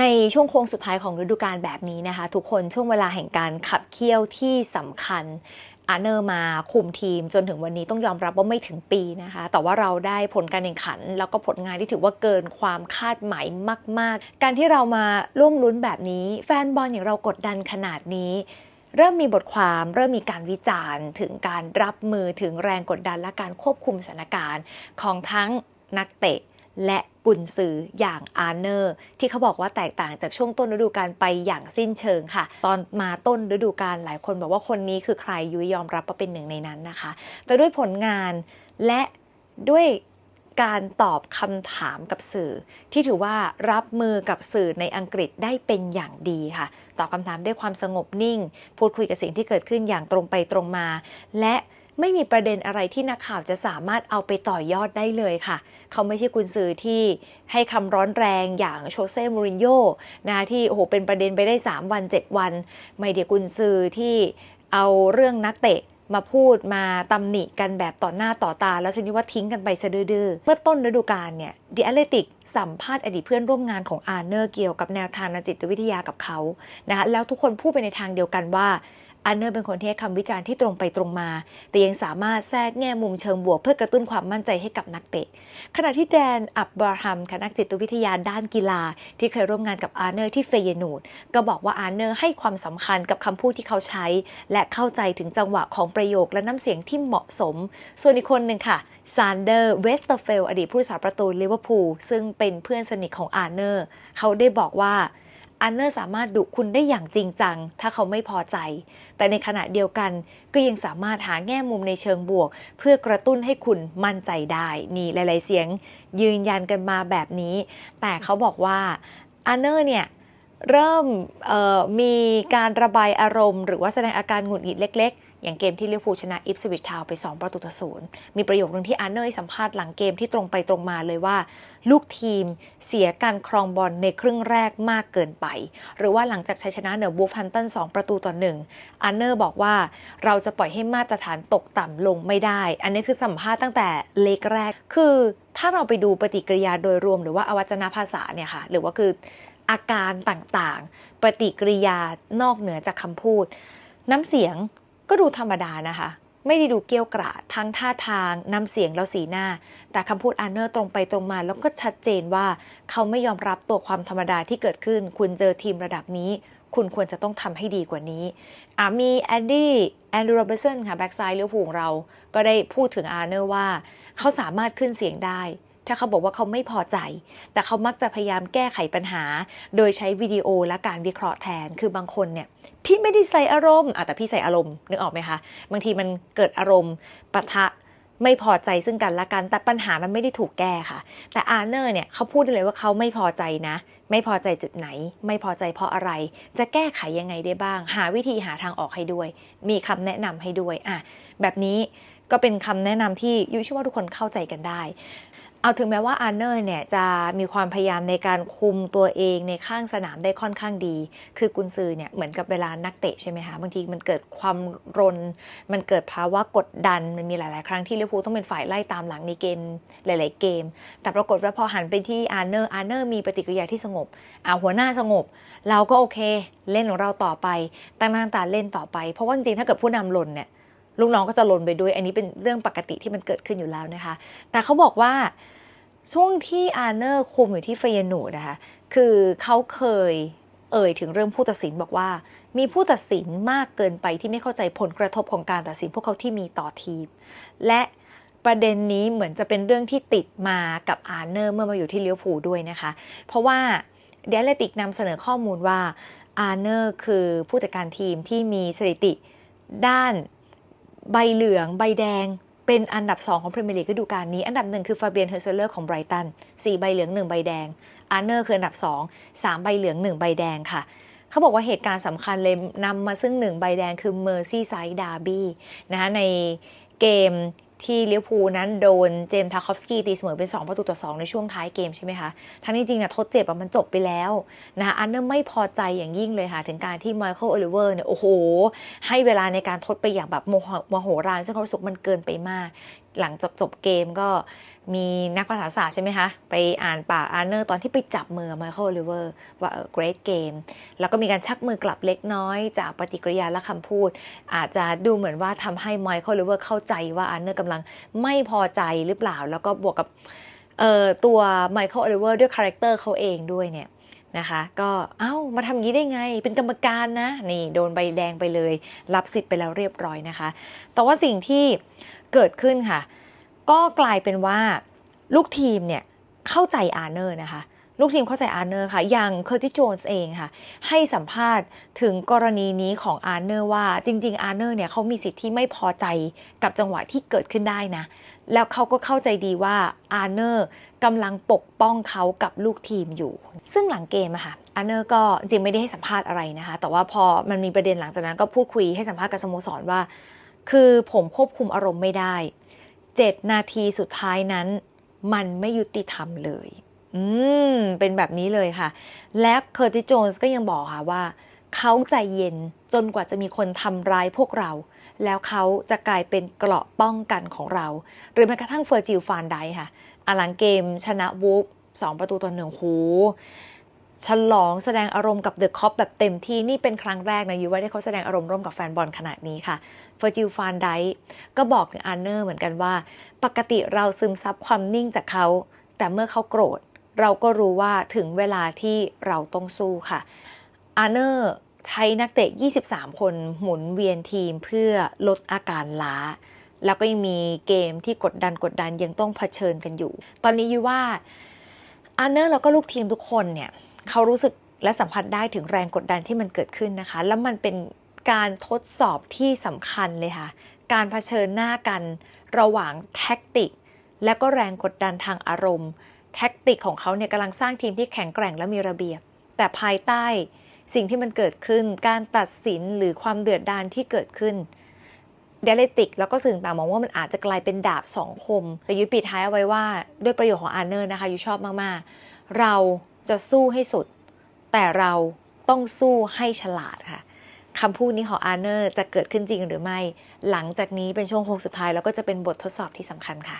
ในช่วงโค้งสุดท้ายของฤดูกาลแบบนี้นะคะ ทุกคนช่วงเวลาแห่งการขับเคี่ยวที่สำคัญอาร์เนอร์มาคุมทีมจนถึงวันนี้ต้องยอมรับว่าไม่ถึงปีนะคะ แต่ว่าเราได้ผลการแข่งขัน แล้วก็ผลงานที่ถือว่าเกินความคาดหมายมาก ๆ การที่เรามาร่วมลุ้นแบบนี้ แฟนบอลอย่างเรากดดันขนาดนี้ เริ่มมีบทความเริ่มมีการวิจารณ์ ถึงการรับมือถึงแรงกดดันและการควบคุมสถานการณ์ของทั้งนักเตะ และกุนซืออย่างอาร์เนอร์ ที่เขาบอกว่าแตกต่างจากช่วงต้นฤดูกาลไปอย่างสิ้นเชิงค่ะ ตอนมาต้นฤดูกาลหลายคนบอกว่าคนนี้คือใครยุยยอมรับว่าเป็นหนึ่งในนั้นนะคะ แต่ด้วยผลงานและด้วยการตอบคำถามกับสื่อ ที่ถือว่ารับมือกับสื่อในอังกฤษได้เป็นอย่างดีค่ะ ตอบคำถามด้วยความสงบนิ่ง พูดคุยกับสิ่งที่เกิดขึ้นอย่างตรงไปตรงมา และ ไม่มีประเด็นอะไรที่นักข่าวจะสามารถเอาไปต่อยอดได้เลยค่ะ เขาไม่ใช่กุนซือที่ให้คำร้อนแรงอย่างโชเซ่มูรินโญ่นะที่โอ้โหเป็นประเด็นไปได้ 3 วัน 7 วัน ไม่เดียกุนซือที่เอาเรื่องนักเตะมาพูดมาตำหนิกันแบบต่อหน้าต่อตา แล้วชนิดว่าทิ้งกันไปซะดื้อเมื่อต้นฤดูกาลเนี่ยดิอเลติกสัมภาษณ์อดีตเพื่อนร่วมงานของอาร์เนอร์เกี่ยวกับแนวทางจิตวิทยากับเขานะคะแล้วทุกคนพูดไปในทางเดียวกันว่า อันเนอร์เป็นคนที่ให้คำวิจารณ์ที่ตรงไปตรงมา แต่ยังสามารถแทรกแง่มุมเชิงบวกเพื่อกระตุ้นความมั่นใจให้กับนักเตะ ขณะที่แดนอับบราฮัมคนักจิตวิทยาด้านกีฬา ที่เคยร่วมงานกับอาร์เนอร์ที่เฟยนูดก็บอกว่าอาร์เนอร์ให้ความสำคัญกับคำพูดที่เขาใช้ และเข้าใจถึงจังหวะของประโยคและน้ำเสียงที่เหมาะสม ส่วนอีกคนหนึ่งค่ะซานเดอร์เวสเตอร์เฟลอดีตผู้รักษาประตูลิเวอร์พูลซึ่งเป็นเพื่อนสนิทของอาร์เนอร์ เขาได้บอกว่า อันเนอร์สามารถดุคุณได้อย่างจริงจัง ถ้าเขาไม่พอใจ แต่ในขณะเดียวกันก็ยังสามารถหาแง่มุมในเชิงบวก เพื่อกระตุ้นให้คุณมั่นใจได้ นี่หลาย ๆ เสียง ยืนยันกันมาแบบนี้ แต่เขาบอกว่าอันเนอร์เนี่ย เริ่มมีการระบายอารมณ์ หรือว่าแสดงอาการหงุดหงิดเล็ก ๆ อย่างเกมที่ลิเวอร์พูลชนะอิฟสวิตทาวไป 2 ประตูต่อศูนย์มีประโยคนึงที่อาร์เนอร์สัมภาษณ์หลังเกมที่ตรงไปตรงมาเลยว่า ลูกทีมเสียการครองบอลในครึ่งแรกมากเกินไป หรือว่าหลังจากชัยชนะเหนือบูฟันตัน 2 ประตูต่อหนึ่งอาร์เนอร์บอกว่าเราจะปล่อยให้มาตรฐานตกต่ำลงไม่ได้ อันนี้คือสัมภาษณ์ตั้งแต่เล็กแรกคือถ้าเราไปดูปฏิกิริยาโดยรวมหรือว่าอวัจนภาษาเนี่ยค่ะหรือว่าคือ อาการต่างๆ ปฏิกิริยานอกเหนือจากคำพูด น้ำเสียงก็ดูธรรมดานะคะ ไม่ได้ดูเกี้ยวกราดทั้งท่าทางน้ำเสียงแล้วสีหน้า แต่คำพูดอาร์เนอร์ตรงไปตรงมา แล้วก็ชัดเจนว่าเขาไม่ยอมรับตัวความธรรมดาที่เกิดขึ้น คุณเจอทีมระดับนี้ คุณควรจะต้องทำให้ดีกว่านี้อามีแอนดี้แอนดูโรเบสันค่ะแบ็กไซด์เลี้ยวผูงเรา ก็ได้พูดถึงอาร์เนอร์ว่า เขาสามารถขึ้นเสียงได้ ถ้าเขาบอกว่าเขาไม่พอใจ แต่เขามักจะพยายามแก้ไขปัญหา โดยใช้วิดีโอและการวิเคราะห์แทน คือบางคนเนี่ย พี่ไม่ได้ใส่อารมณ์อะแต่พี่ใส่อารมณ์นึกออกไหมคะ บางทีมันเกิดอารมณ์ปะทะไม่พอใจซึ่งกันและกัน แต่ปัญหามันไม่ได้ถูกแก้ค่ะ แต่อาร์เนอร์เนี่ยเขาพูดเลยว่าเขาไม่พอใจนะ ไม่พอใจจุดไหน ไม่พอใจเพราะอะไร จะแก้ไขยังไงได้บ้าง หาวิธีหาทางออกให้ด้วย มีคำแนะนำให้ด้วยอะแบบนี้ก็เป็นคำแนะนำที่ยุชื่อว่าทุกคนเข้าใจกันได้ เอาถึงแม้ว่าอาร์เนอร์เนี่ยจะมีความพยายามในการคุมตัวเองในข้างสนามได้ค่อนข้างดี คือกุนซือเนี่ยเหมือนกับเวลานักเตะใช่ไหมคะ บางทีมันเกิดความรน มันเกิดภาวะกดดัน มันมีหลาย ๆ ครั้งที่ลิเวอร์พูลต้องเป็นฝ่ายไล่ตามหลังในเกมหลาย ๆ เกม แต่ปรากฏว่าพอหันไปที่อาร์เนอร์อาร์เนอร์มีปฏิกิริยาที่สงบอาหัวหน้าสงบ เราก็โอเค เล่นของเราต่อไปตั้งหน้าตาเล่นต่อไป เพราะว่าจริงๆถ้าเกิดผู้นำหล่นเนี่ย ลูกน้องก็จะหล่นไปด้วย อันนี้เป็นเรื่องปกติที่มันเกิดขึ้นอยู่แล้วนะคะ แต่เขาบอกว่าช่วงที่อาร์เนอร์คุมอยู่ที่เฟยนูนะคะ คือเขาเคยเอ่ยถึงเรื่องผู้ตัดสินบอกว่า มีผู้ตัดสินมากเกินไปที่ไม่เข้าใจผลกระทบของการตัดสินพวกเขาที่มีต่อทีม และประเด็นนี้เหมือนจะเป็นเรื่องที่ติดมากับอาร์เนอร์เมื่อมาอยู่ที่เลี้ยวผูด้วยนะคะ เพราะว่าเดลติกนำเสนอข้อมูลว่าอาร์เนอร์คือผู้จัดการทีมที่มีสถิติด้าน ใบเหลือง ใบแดง เป็นอันดับ 2 ของพรีเมียร์ลีกฤดูกาลนี้ อันดับหนึ่งคือฟาเบียนเฮอร์เซเลอร์ของไบรตัน4ใบเหลือง 1 ใบแดงอาร์เนอร์คืออันดับ 2 3 ใบเหลือง 1 ใบแดงค่ะเขาบอกว่าเหตุการณ์สำคัญเลยนำมาซึ่งหนึ่งใบแดงคือเมอร์ซี่ไซด์ดาร์บี้นะคะในเกม ที่เลี้ยวภูนั้นโดนเจมส์ทาคอฟสกี้ตีเสมอเป็น 2 ประตูต่อ 2 ในช่วงท้ายเกมใช่ไหมคะ ทั้งนี้จริงเนี่ยทดเจ็บมันจบไปแล้วนะคะอันเนอร์ไม่พอใจอย่างยิ่งเลยค่ะ ถึงการที่ไมเคิลโอลิเวอร์เนี่ย โอ้โห ให้เวลาในการทดไปอย่างแบบโมโหรานซึ่งเขาสุกมันเกินไปมาก หลังจากจบเกมก็ มีนักภาษาศาสตร์ใช่ไหมคะ ไปอ่านปากอาร์เนอร์ตอนที่ไปจับมือไมเคิลลิเวอร์ว่าเออ great game แล้วก็มีการชักมือกลับเล็กน้อยจากปฏิกิริยาและคำพูด อาจจะดูเหมือนว่าทำให้ไมเคิลลิเวอร์เข้าใจว่าอาร์เนอร์กำลังไม่พอใจหรือเปล่า แล้วก็บวกกับตัวไมเคิลลิเวอร์ด้วยคาแรคเตอร์เขาเองด้วยเนี่ยนะคะก็เอ้ามาทำงี้ได้ไง เป็นกรรมการนะนี่โดนใบแดงไปเลย รับสิทธิ์ไปแล้วเรียบร้อยนะคะ แต่ว่าสิ่งที่เกิดขึ้นค่ะ ก็กลายเป็นว่าลูกทีมเนี่ยเข้าใจอาร์เนอร์นะคะลูกทีมเข้าใจอาร์เนอร์ค่ะ อย่างเคอร์ติโจนส์เองค่ะ ให้สัมภาษณ์ถึงกรณีนี้ของอาร์เนอร์ว่าจริง ๆ อาร์เนอร์เนี่ยเขามีสิทธิ์ที่ไม่พอใจกับจังหวะที่เกิดขึ้นได้นะ แล้วเขาก็เข้าใจดีว่าอาร์เนอร์กำลังปกป้องเขากับลูกทีมอยู่ ซึ่งหลังเกมอะค่ะอาร์เนอร์ก็จริงไม่ได้ให้สัมภาษณ์อะไรนะคะ แต่ว่าพอมันมีประเด็นหลังจากนั้นก็พูดคุยให้สัมภาษณ์กับสโมสรว่า คือผมควบคุมอารมณ์ไม่ได้ 7 นาทีสุดท้ายนั้น มันไม่ยุติธรรมเลย อืม เป็นแบบนี้เลยค่ะ และเคอร์ติโจนส์ก็ยังบอกค่ะว่า เขาใจเย็นจนกว่าจะมีคนทำร้ายพวกเรา แล้วเขาจะกลายเป็นเกราะป้องกันของเรา หรือแม้กระทั่งเฟอร์จิลฟานไดค่ะอลังเกมชนะวูฟสองประตูต่อหนึ่งหู ฉลองแสดงอารมณ์กับเดอะคอปแบบเต็มที่นี่เป็นครั้งแรกนะยูว่าได้เขาแสดงอารมณ์ร่วมกับแฟนบอลขนาดนี้ค่ะเฟอร์จิลฟานไดก็บอกถึงอาร์เนอร์เหมือนกันว่า ปกติเราซึมซับความนิ่งจากเขา แต่เมื่อเขาโกรธ เราก็รู้ว่าถึงเวลาที่เราต้องสู้ค่ะอาร์เนอร์ใช้นักเตะ 23 คนหมุนเวียนทีมเพื่อลดอาการล้า แล้วก็ยังมีเกมที่กดดันกดดันยังต้องเผชิญกันอยู่ ตอนนี้ยูว่าอาร์เนอร์แล้วก็ลูกทีมทุกคนเนี่ย เขารู้สึกและสัมผัสได้ถึงแรงกดดันที่มันเกิดขึ้นนะคะ แล้วมันเป็นการทดสอบที่สำคัญเลยค่ะ การเผชิญหน้ากันระหว่างแท็กติก และก็แรงกดดันทางอารมณ์ แท็กติกของเขาเนี่ยกำลังสร้างทีมที่แข็งแกร่งและมีระเบียบ แต่ภายใต้สิ่งที่มันเกิดขึ้น การตัดสินหรือความเดือดดาลที่เกิดขึ้นเดลติก แล้วก็สื่อต่างมองว่ามันอาจจะกลายเป็นดาบสองคม แต่ยุปิดท้ายเอาไว้ว่าด้วยประโยชน์ของอาร์เนอร์นะคะยุชอบมาก ๆ เรา จะสู้ให้สุด แต่เราต้องสู้ให้ฉลาดค่ะคำพูดนี้ของอาร์เนอร์จะเกิดขึ้นจริงหรือไม่ หลังจากนี้เป็นช่วงโค้งสุดท้ายแล้วก็จะเป็นบททดสอบที่สำคัญค่ะ